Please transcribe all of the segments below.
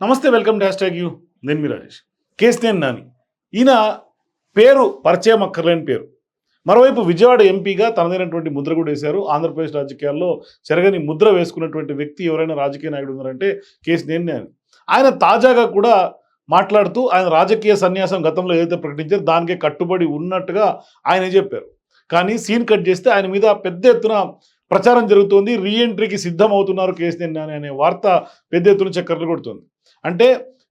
నమస్తే welcome dash tag you. నేను మీ రాజేష్. కేసినేని నాని ఈయన పేరు పరిచయం అక్కర్లేని పేరు. మరోవైపు విజయవాడ ఎంపీగా తనదైనటువంటి ముద్ర కూడా వేశారు. ఆంధ్రప్రదేశ్ రాజకీయాల్లో చెరగని ముద్ర వేసుకున్నటువంటి వ్యక్తి ఎవరైనా రాజకీయ నాయకుడు ఉన్నారంటే కేసినేని నాని ఆయన తాజాగా కూడా మాట్లాడుతూ ఆయన రాజకీయ సన్యాసం గతంలో ఏదైతే ప్రకటించారో దానికే కట్టుబడి ఉన్నట్టుగా ఆయన చెప్పారు. కానీ సీన్ కట్ చేస్తే ఆయన మీద పెద్ద ఎత్తున ప్రచారం జరుగుతోంది. రీఎంట్రీకి సిద్ధం అవుతున్నారు కేసీఆర్ నాని అనే వార్త పెద్ద ఎత్తున చక్కర్లు కొడుతుంది. అంటే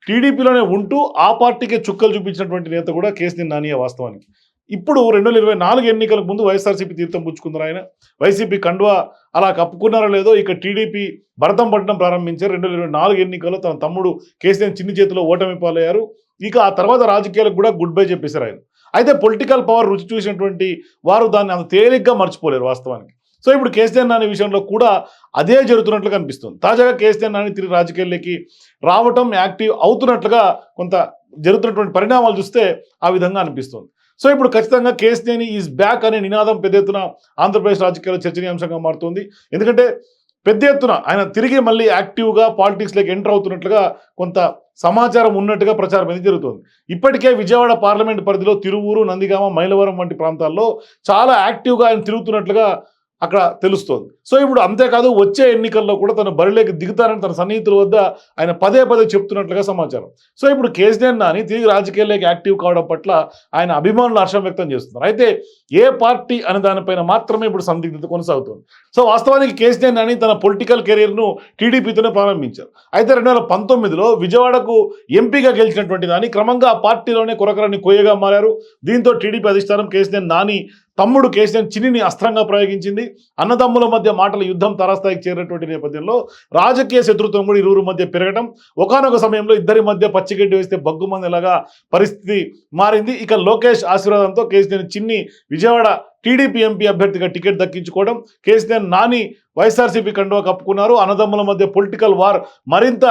టీడీపీలోనే ఉంటూ ఆ పార్టీకే చుక్కలు చూపించినటువంటి నేత కూడా కేసీఆర్ నానియే వాస్తవానికి. ఇప్పుడు రెండు వేల ఇరవై నాలుగు ఎన్నికలకు ముందు వైఎస్ఆర్సీపీ తీర్థం పుచ్చుకున్నారు ఆయన. వైసీపీ కండువా అలా కప్పుకున్నారో లేదో ఇక టీడీపీ భరతం పట్టడం ప్రారంభించారు. రెండు వేల ఇరవై నాలుగు ఎన్నికల్లో తన తమ్ముడు కేసీఆర్ చిన్ని చేతిలో ఓటమి పాలయ్యారు. ఇక ఆ తర్వాత రాజకీయాలకు కూడా గుడ్ బై చెప్పేశారు ఆయన. అయితే పొలిటికల్ పవర్ రుచి చూసినటువంటి వారు దాన్ని అంత తేలిగ్గా మర్చిపోలేరు వాస్తవానికి. సో ఇప్పుడు కేసీఆర్ నాని విషయంలో కూడా అదే జరుగుతున్నట్లు కనిపిస్తుంది. తాజాగా కేసీఆర్ నాని తిరిగి రాజకీయాల్లోకి రావటం యాక్టివ్ అవుతున్నట్లుగా కొంత జరుగుతున్నటువంటి పరిణామాలు చూస్తే ఆ విధంగా అనిపిస్తుంది. సో ఇప్పుడు ఖచ్చితంగా కేసీఆర్ ఈజ్ బ్యాక్ అనే నినాదం పెద్ద ఎత్తున ఆంధ్రప్రదేశ్ రాజకీయాల్లో చర్చనీయాంశంగా మారుతుంది. ఎందుకంటే పెద్ద ఎత్తున ఆయన తిరిగి మళ్ళీ యాక్టివ్గా పాలిటిక్స్లోకి ఎంటర్ అవుతున్నట్లుగా కొంత సమాచారం ఉన్నట్టుగా ప్రచారం అనేది జరుగుతుంది. ఇప్పటికే విజయవాడ పార్లమెంట్ పరిధిలో తిరువూరు నందిగామ మైలవరం వంటి ప్రాంతాల్లో చాలా యాక్టివ్గా ఆయన తిరుగుతున్నట్లుగా అక్కడ తెలుస్తోంది. సో ఇప్పుడు అంతేకాదు వచ్చే ఎన్నికల్లో కూడా తను బరిలోకి దిగుతారని తన సన్నిహితుల వద్ద ఆయన పదే పదే చెప్తున్నట్లుగా సమాచారం. సో ఇప్పుడు కేసీఆర్ నాని తిరిగి రాజకీయాల్లోకి యాక్టివ్ కావడం పట్ల ఆయన అభిమానులు హర్షం వ్యక్తం చేస్తున్నారు. అయితే ఏ పార్టీ అనే దానిపైన మాత్రమే ఇప్పుడు సందిగ్ధత కొనసాగుతుంది. సో వాస్తవానికి కేసీఆర్ నాని తన పొలిటికల్ కెరీర్ను టీడీపీతోనే ప్రారంభించారు. అయితే రెండు వేల పంతొమ్మిదిలో విజయవాడకు ఎంపీగా గెలిచినటువంటి దాని క్రమంగా ఆ పార్టీలోనే కొరకరాన్ని కొయ్యగా మారారు. దీంతో టీడీపీ అధిష్టానం కేసీఆర్ నాని తమ్ముడు కేసీఆర్ చిన్నిని అస్త్రంగా ప్రయోగించింది. అన్నదమ్ముల మధ్య మాటల యుద్ధం తరాస్థాయికి చేరినటువంటి నేపథ్యంలో రాజకీయ శత్రుత్వం కూడా ఇరువురు మధ్య పెరగడం ఒకనొక సమయంలో ఇద్దరి మధ్య పచ్చిగడ్డి వేస్తే బగ్గుమందిలాగా పరిస్థితి మారింది. ఇక లోకేష్ ఆశీర్వాదంతో KCR Chinni Vijayawada TDP MP అభ్యర్థిగా టికెట్ దక్కించుకోవడం. కేసీఆర్ నాని వైఎస్ఆర్సీపీ కండువా కప్పుకున్నారు. అన్నదమ్ముల మధ్య పొలిటికల్ వార్ మరింత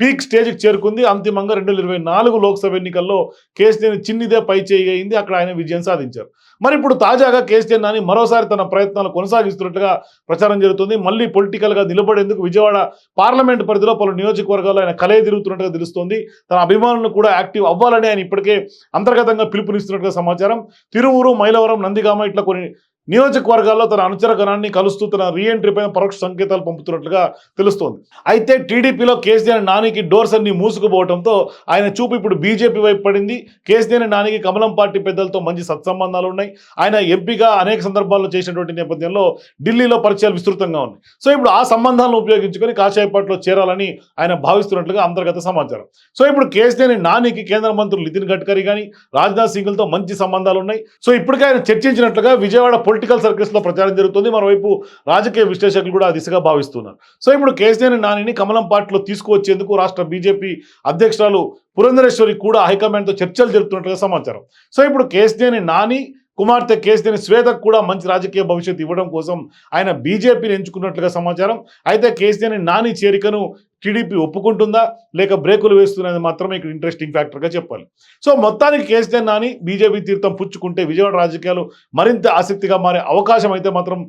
పీక్ స్టేజ్కి చేరుకుంది. అంతిమంగా రెండు వేల ఇరవై నాలుగు లోక్సభ ఎన్నికల్లో కేసీఆర్ చిన్నిదే పై చేయి అయింది అక్కడ ఆయన విజయం సాధించారు. మరి ఇప్పుడు తాజాగా కేసీఆర్ నాని మరోసారి తన ప్రయత్నాలు కొనసాగిస్తున్నట్టుగా ప్రచారం జరుగుతుంది. మళ్ళీ పొలిటికల్గా నిలబడేందుకు విజయవాడ పార్లమెంట్ పరిధిలో పలు నియోజకవర్గాల్లో ఆయన కలయ తిరుగుతున్నట్టుగా తెలుస్తోంది. తన అభిమానులను కూడా యాక్టివ్ అవ్వాలని ఆయన ఇప్పటికే అంతర్గతంగా పిలుపునిస్తున్నట్టుగా సమాచారం. తిరువురు మైలవరం నందిగామ ఇట్లా కొన్ని నియోజకవర్గాల్లో తన అనుచరగణాన్ని కలుస్తూ తన రీఎంట్రీ పైన పరోక్ష సంకేతాలు పంపుతున్నట్లుగా తెలుస్తోంది. అయితే టీడీపీలో కేసీఆర్ నానికి డోర్స్ అన్ని మూసుకుపోవడంతో ఆయన చూపు ఇప్పుడు బీజేపీ వైపు పడింది. కేసీఆర్ నానికి కమలం పార్టీ పెద్దలతో మంచి సత్సంబంధాలు ఉన్నాయి. ఆయన ఎంపీగా అనేక సందర్భాల్లో చేసినటువంటి నేపథ్యంలో ఢిల్లీలో పరిచయాలు విస్తృతంగా ఉన్నాయి. సో ఇప్పుడు ఆ సంబంధాలను ఉపయోగించుకొని కాషాయపాట్లో చేరాలని ఆయన భావిస్తున్నట్లుగా అంతర్గత సమాచారం. సో ఇప్పుడు కేసీఆర్ నానికి కేంద్ర మంత్రులు నితిన్ గడ్కరీ కానీ రాజ్నాథ్ సింగ్లతో మంచి సంబంధాలు ఉన్నాయి. సో ఇప్పటికే ఆయన చర్చించినట్లుగా విజయవాడ పొలిటికల్ సర్కిల్స్లో ప్రచారం జరుగుతుంది. మరోవైపు రాజకీయ విశ్లేషకులు కూడా దిశగా భావిస్తున్నారు. సో ఇప్పుడు కేసీఆర్ నానిని కమలం పార్టీలో తీసుకువచ్చేందుకు రాష్ట్ర బీజేపీ అధ్యక్షురాలు పురంధరేశ్వరి కూడా హైకమాండ్తో చర్చలు జరుపుతున్నట్లుగా సమాచారం. సో ఇప్పుడు కేసీఆర్ నాని కుమార్తె కేసీని శ్వేతకు కూడా మంచి రాజకీయ భవిష్యత్తు ఇవ్వడం కోసం ఆయన బీజేపీని ఎంచుకున్నట్లుగా సమాచారం. అయితే కేసీఆర్ నాని చేరికను టీడీపీ ఒప్పుకుంటుందా? లేక బ్రేకులు వేస్తున్నది మాత్రమే ఇక్కడ ఇంట్రెస్టింగ్ ఫ్యాక్టర్గా చెప్పాలి. సో మొత్తానికి కేసీఆర్ నాని బీజేపీ తీర్థం పుచ్చుకుంటే విజయవాడ రాజకీయాలు మరింత ఆసక్తిగా మారే అవకాశం అయితే మాత్రం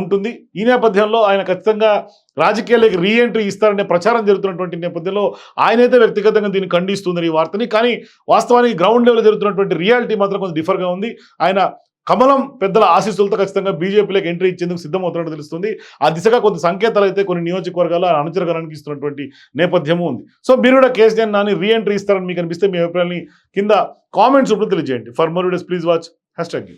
ఉంటుంది. ఈ నేపథ్యంలో ఆయన ఖచ్చితంగా రాజకీయాలకి రీఎంట్రీ ఇస్తారనే ప్రచారం జరుగుతున్నటువంటి నేపథ్యంలో ఆయనైతే వ్యక్తిగతంగా దీన్ని ఖండిస్తుందని ఈ వార్తని. కానీ వాస్తవానికి గ్రౌండ్ లెవెల్ జరుగుతున్నటువంటి రియాలిటీ మాత్రం కొంచెం డిఫర్గా ఉంది. ఆయన కమలం పెద్దల ఆశీస్సులతో ఖచ్చితంగా బీజేపీలోకి ఎంట్రీ ఇచ్చేందుకు సిద్ధమవుతున్నట్టు తెలుస్తుంది. ఆ దిశగా కొంత సంకేతాలు అయితే కొన్ని నియోజకవర్గాలు ఆయన అనుచరగణానికి ఇస్తున్నటువంటి నేపథ్యము ఉంది. సో మీరు కూడా కేసీఆర్ నాని రీఎంట్రీ ఇస్తారని మీకు అనిపిస్తే మీ అభిప్రాయాన్ని కింద కామెంట్స్ ఇప్పుడు తెలియజేయండి. For more videos please watch hashtag